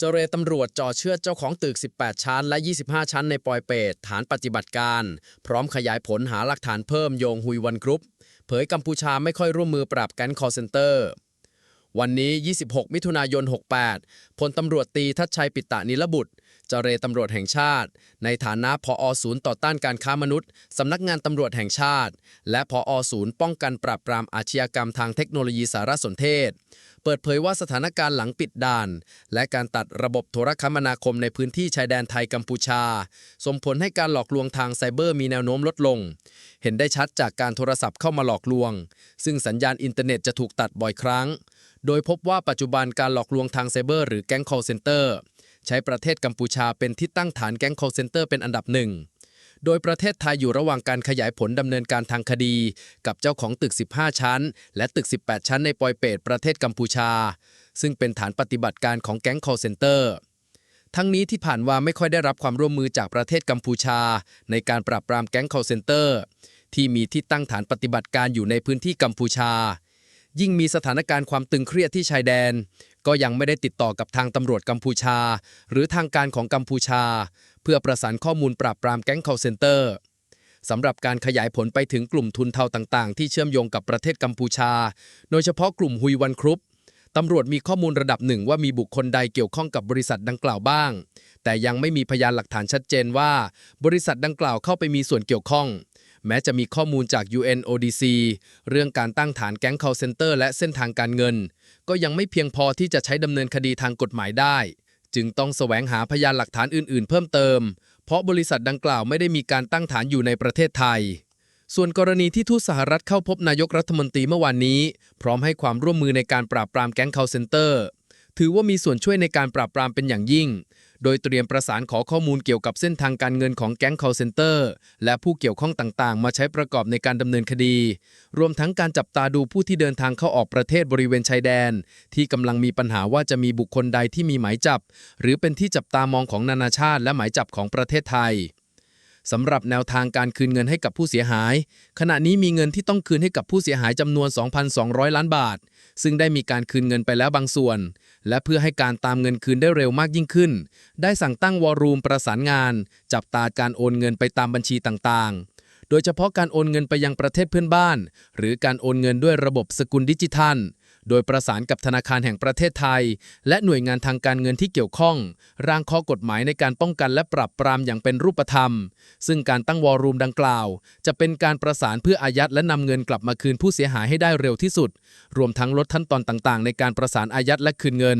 เจรตำรวจจ่อเชื่อเจ้าของตึก 18 ชั้น และ 25 ชั้นในปอยเปตฐานปฏิบัติการ พร้อมขยายผลหาหลักฐานเพิ่มโยงฮุยวันกรุ๊ป เผยกัมพูชาไม่ค่อยร่วมมือปราบแก๊งคอร์เซนเตอร์ วันนี้ 26 มิถุนายน 68 พลตำรวจตีทัชชัยปิตะนิรบุตร เจรตำรวจแห่งชาติ ในฐานะพออศูนย์ต่อต้านการค้ามนุษย์ สำนักงานตำรวจแห่งชาติ และพออศูนย์ป้องกันปราบปรามอาชญากรรมทางเทคโนโลยีสารสนเทศ เปิดเผยว่าสถานการณ์หลังปิดด่าน และการตัดระบบโทรคมนาคมในพื้นที่ชายแดนไทยกัมพูชา ส่งผลให้การหลอกลวงทางไซเบอร์มีแนวโน้มลดลง เห็นได้ชัดจากการโทรศัพท์เข้ามาหลอกลวง ซึ่งสัญญาณอินเทอร์เน็ตจะถูกตัดบ่อยครั้ง โดยพบว่าปัจจุบันการหลอกลวงทางไซเบอร์หรือแก๊ง call center ใช้ประเทศกัมพูชาเป็นที่ตั้งฐานแก๊ง call center เป็นอันดับหนึ่ง โดยประเทศไทยอยู่ระหว่างการขยายผลดำเนินการทางคดี กับเจ้าของตึก 15 ชั้น และตึก 18 ชั้นในปอยเปตประเทศกัมพูชา ซึ่งเป็นฐานปฏิบัติการของแก๊ง call center ทั้งนี้ที่ผ่านมาไม่ค่อยได้รับความร่วมมือจากประเทศกัมพูชา ในการปราบปรามแก๊ง call center ที่มีที่ตั้งฐานปฏิบัติการอยู่ในพื้นที่กัมพูชา ยิ่งมีสถานการณ์ความตึงเครียดที่ชายแดน ก็ยังไม่ได้ติดต่อกับทางตำรวจกัมพูชา หรือทางการของกัมพูชา เพื่อประสานข้อมูลปราบปรามแก๊ง call center สำหรับการขยายผลไปถึงกลุ่มทุนเทาต่างๆ ที่เชื่อมโยงกับประเทศกัมพูชา โดยเฉพาะกลุ่มฮุยวันครุปตำรวจมีข้อมูลระดับหนึ่งว่ามีบุคคลใดเกี่ยวข้องกับบริษัทดังกล่าวบ้าง แต่ยังไม่มีพยานหลักฐานชัดเจนว่า บริษัทดังกล่าวเข้าไปมีส่วนเกี่ยวข้อง แม้จะมีข้อมูลจาก UNODC เรื่องการตั้งฐานแก๊ง call center และเส้นทางการเงิน ก็ยังไม่เพียงพอที่จะใช้ดำเนินคดีทางกฎหมายได้ จึงต้องแสวงหาพยานหลักฐานอื่นๆ เพิ่มเติม เพราะบริษัทดังกล่าวไม่ได้มีการตั้งฐานอยู่ในประเทศไทย ส่วนกรณีที่ทูตสหรัฐเข้าพบนายกรัฐมนตรีเมื่อวานนี้ พร้อมให้ความร่วมมือในการปราบปรามแก๊ง call center ถือว่ามีส่วนช่วยในการปราบปรามเป็นอย่างยิ่ง โดยเตรียมประสานขอข้อมูลเกี่ยวกับเส้นทางการเงินของแก๊ง call center และผู้เกี่ยวข้องต่างๆ มาใช้ประกอบในการดำเนินคดี รวมทั้งการจับตาดูผู้ที่เดินทางเข้าออกประเทศบริเวณชายแดน ที่กำลังมีปัญหาว่าจะมีบุคคลใดที่มีหมายจับ หรือเป็นที่จับตามองของนานาชาติ และหมายจับของประเทศไทยสำหรับแนวทางการคืนเงินให้กับผู้เสียหาย ขณะนี้มีเงินที่ต้องคืนให้กับผู้เสียหายจำนวน 2,200 ล้านบาท ซึ่งได้มีการคืนเงินไปแล้วบางส่วน และเพื่อให้การตามเงินคืนได้เร็วมากยิ่งขึ้น ได้สั่งตั้งวอรูมประสานงาน จับตาการโอนเงินไปตามบัญชีต่างๆ โดยเฉพาะการโอนเงินไปยังประเทศเพื่อนบ้าน หรือการโอนเงินด้วยระบบสกุลดิจิทัล โดยประสานกับธนาคารแห่งประเทศไทย และหน่วยงานทางการเงินที่เกี่ยวข้อง ร่างข้อกฎหมายในการป้องกันและปรับปรามอย่างเป็นรูปธรรม ซึ่งการตั้งวอรูมดังกล่าว จะเป็นการประสานเพื่ออายัดและนำเงินกลับมาคืนผู้เสียหายให้ได้เร็วที่สุด รวมทั้งลดขั้นตอนต่างๆ ในการประสานอายัดและคืนเงิน